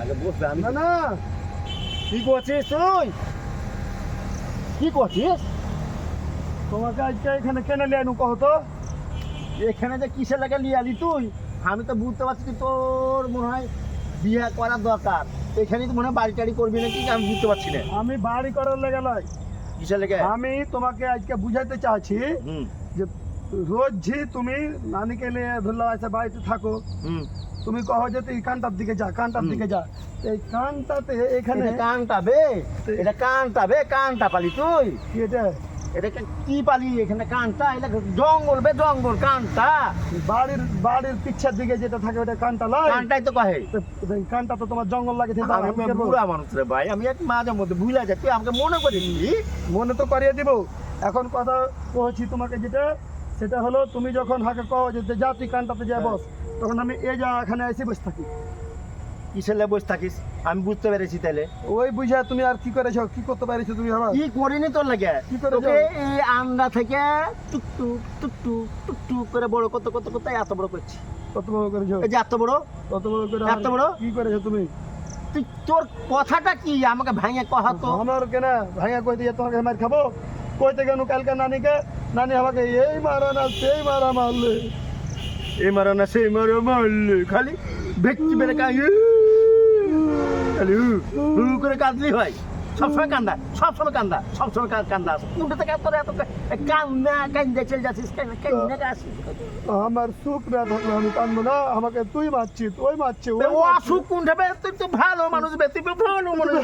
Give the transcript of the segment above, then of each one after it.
আগে বসবে আমি না। না কি করছিস তুই? কি করছিস? তোমাকে আজকে এখানে কেন লিয়ে আনু কহ তো? এখানে যে কিসের লাগে নিয়ে আলি তুই? আমি তো বুঝতে পারছি তোর মনে হয় বিয়ে করার দরকার। এখানে তো মনে হয় বাড়ি টাড়ি করবি নাকি? আমি বুঝতে পারছি না। আমি বাড়ি করার লেগে নয়। কিসের লেগে? আমি তোমাকে আজকে বুঝাইতে চাচ্ছি হুম। যে রোজ ঝি তুমি নানিকে নিয়ে ধরলো আছে বাড়িতে থাকো। তুমি কহ যে তুই কানটার দিকে যা কানটার দিকে যা। এই কানটাতে এখানে কানটা বে এটা কানটা বে কানটা পালি তুই। কি এটা? কি পালি এখানে কানটা? এটা জঙ্গল বে জঙ্গল কানটা। বাড়ির বাড়ির পিছের দিকে যেটা থাকে ওটা কানটা লয়। কানটাই তো কহে। কানটা তো তোমার জঙ্গল লাগে আমি বুড়া মানুষ রে ভাই আমি এক মাঝে মধ্যে ভুলে যাই তুই আমাকে মনে করে দিলি মনে তো করিয়ে দিব। এখন কথা কহছি তোমাকে যেটা সেটা হলো তুমি যখন হাকে কহ যে যা তুই কানটাতে যা বস তখন আমি এই যা এখানে এসে বসে থাকি। কিসের লে বসে থাকিস? আমি বুঝতে পেরেছি তাহলে ওই বুঝা তুমি আর কি করেছ? কি করতে পারিছো তুমি আমার কি করিনি তোর লাগে? কি করেছ? এই আন্ডা থেকে টুকটুক টুকটুক টুকটুক করে বড় কত কত কত এত বড় করছি। কত বড় করেছ? এই যে এত বড়? কত বড় করে এত বড়? কি করেছ তুমি? তুই তোর কথাটা কি? আমাকে ভাঙে কহা তো। আমার কেনা? ভাইয়া কই দিয়ে তোমাকে মার খাব? কইতে গেল কালকে নানিকে নানি আমাকে এই মারা না সেই মারা মারলে। এই মারো না সেই মারো মারলে। খালি ভেটকি বেড়ে কা খালি হু হু করে কাঁদলি হয় সবসময় কান্দা সবসময় কান্দা সবসময় কান্দা উঠে থেকে তোর এত কা- কান্দা কান্দা চলে যাচ্ছিস আমার সুখ না থাকলে আমি কানবো না। আমাকে তুই মারছিস ওই মারছে ও। অসুখ কোন হবে তুই তো ভালো মানুষ বে তুই ভালো মানুষ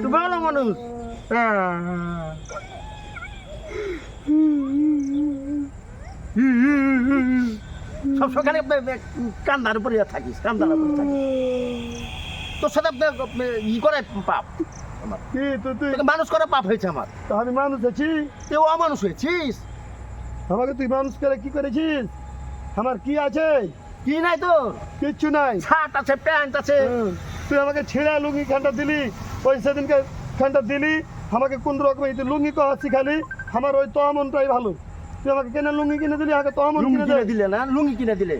তুই ভালো মানুষ। হ্যাঁ। সবসময় খালি বে- বে- কান্দার উপরে থাকিস কান্দার উপরে থাকিস। তোর সাথে ই করে পাপ মানুষ করে পাপ হয়েছে আমার। তা আমি মানুষ আছি? তুই অমানুষ হয়েছিস? আমাকে তুই মানুষ করে কি করেছিস? আমার কি আছে? কি নাই তোর? কিচ্ছু নাই। শার্ট আছে প্যান্ট আছে। তুই আমাকে ছেঁড়া লুঙ্গি খানটা দিলি ওই সেদিনকে খানটা দিলি আমাকে কোন রকম লুঙ্গি কহা শিখালি আমার ওই তহমনটাই ভালো। তুই আমাকে কেন লুঙ্গি কিনে দিলি আমাকে তহমন কিনে কিনে দিলে না? লুঙ্গি কিনে দিলে।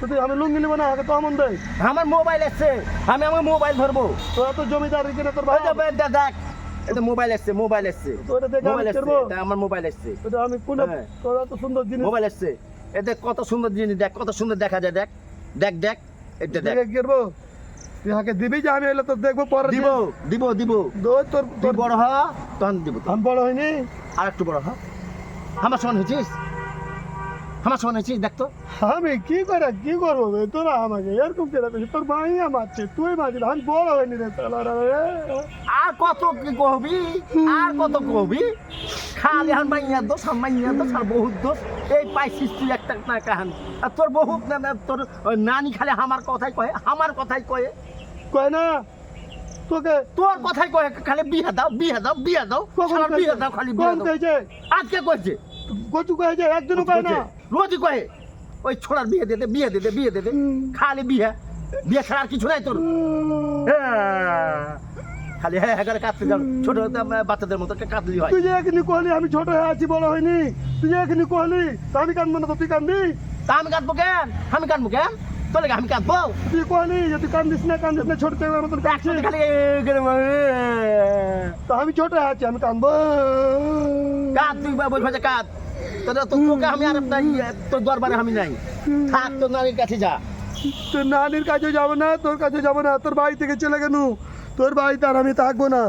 তুই আমি লুঙ্গি নিবো না আমাকে তহমন দে। আমার মোবাইল এসছে আমি আমার মোবাইল ধরবো। তোরা তো জমিদার কিনে তোর ভাই দেখ এটা মোবাইল এসছে মোবাইল এটা দেখে মোবাইল এটা আমার মোবাইল এটা আমি কোন হ্যাঁ। তোরা তো সুন্দর জিনিস মোবাইল এসছে। এতে কত সুন্দর জিনিস দেখ কত সুন্দর দেখা যায় দেখ। দেখ দেখ এটা দেখ। করব তুই আমাকে দিবি যে আমি এলে তো দেখব পরে দিব দিব দিব। তোর তোর বড় হ। তখন দিব। আমি বড় হয়নি আর একটু বড় হ। আমার সমান হয়েছিস? আমার সমান হয়েছিস দেখ তো। আমি কি করে কি করব বে? তোরা আমাকে এরকম কেন করছিস তোর মাইয়া মারছে তুই মারছিস আমি বড় হয়নি রে তাহলে আর কত কি কহবি আর কত কহবি খালি আর মাইয়া দোষ আর মাইয়া দোষ আর বহুত দোষ। এই পাইছিস তুই একটা না কাহানি। আর তোর বহুত না, তোর নানি খালি আমার কথাই কয়ে আমার কথাই কয়ে। কয় না? তোকে তোর কথাই কয়ে খালি বিয়ে দাও বিয়ে দাও বিয়ে দাও কখন বিয়ে দাও খালি বিয়ে দাও। কয়েছে আজকে কয়েছে কচু কয়েছে? একদিনও কয় না? রোজই কয়ে। ওই ছোড়ার বিয়ে দে দে বিয়ে দে দে বিয়ে দে দে। খালি বিয়ে। বিয়ে ছাড়া আর কিছু নাই তোর। হ্যাঁ। খালি হ্যাঁ হ্যাঁ করে কাঁদতে যাও। ছোট বাচ্চাদের মতো কাঁদলি হয়। তুই যে এখানে কহলি আমি ছোট হয়ে আছি বড় হয়নি তুই যে এখানে কহলি আমি কানবো না তো তুই কানবি তা আমি কাঁদবো কেন? আমি কাঁদবো কেন? তোর আমি কাঁদবো। তুই কহলি যে তুই কান্দিস না কান্দিস না ছোট থেকে মতন কাঁদছিস খালি তা আমি ছোট আছি আমি কানবো কাঁদ তুই বই ভাজা কাঁদ। তোর তো তোকে আমি আর একটা ইয়ে, তোর দরবারে আমি নাই। থাক তোর নারীর কাছে যা। তোর নানির কাছে যাব না তোর কাছে যাব না তোর বাড়ি থেকে চলে গেল। তোর বাড়িতে আর আমি থাকব না।